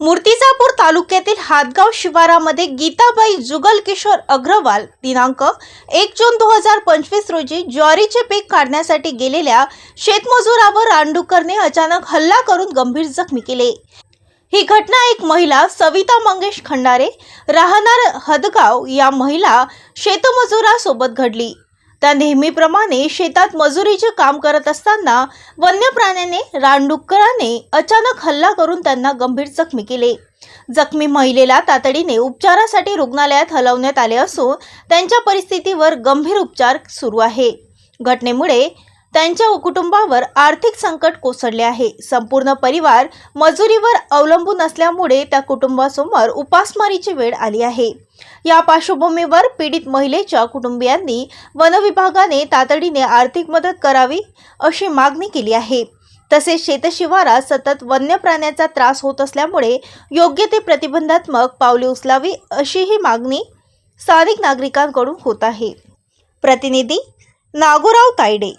मूर्तिजापूर तालुक्यातील हातगाव शिवारामध्ये गीताबाई जुगल किशोर अग्रवाल दिनांक एक जून दोन हजार पंचवीस रोजी ज्वारीचे पीक काढण्यासाठी गेलेल्या शेतमजुरावर रानडुकरने अचानक हल्ला करून गंभीर जखमी केले. ही घटना एक महिला सविता मंगेश खंडारे राहणार हदगाव या महिला शेतमजुरासोबत घडली. त्या नेहमीप्रमाणे शेतात मजुरीचे काम करत असताना वन्य प्राण्याने रानडुक्कराने अचानक हल्ला करून त्यांना गंभीर जखमी केले. जखमी महिलेला तातडीने उपचारासाठी रुग्णालयात हलवण्यात आले असून त्यांच्या परिस्थितीवर गंभीर उपचार सुरू आहे. घटनेमुळे त्यांच्या कुटुंबावर आर्थिक संकट कोसळले आहे. संपूर्ण परिवार मजुरीवर अवलंबून असल्यामुळे त्या कुटुंबासमोर उपासमारीची वेळ आली आहे. या पार्श्वभूमीवर पीडित महिलेच्या कुटुंबियांनी वनविभागाने तातडीने आर्थिक मदत करावी अशी मागणी केली आहे. तसेच शेतशिवारात सतत वन्य प्राण्याचा त्रास होत असल्यामुळे योग्य ते प्रतिबंधात्मक पावले उचलावी अशीही मागणी स्थानिक नागरिकांकडून होत आहे. प्रतिनिधी नागोराव तायडे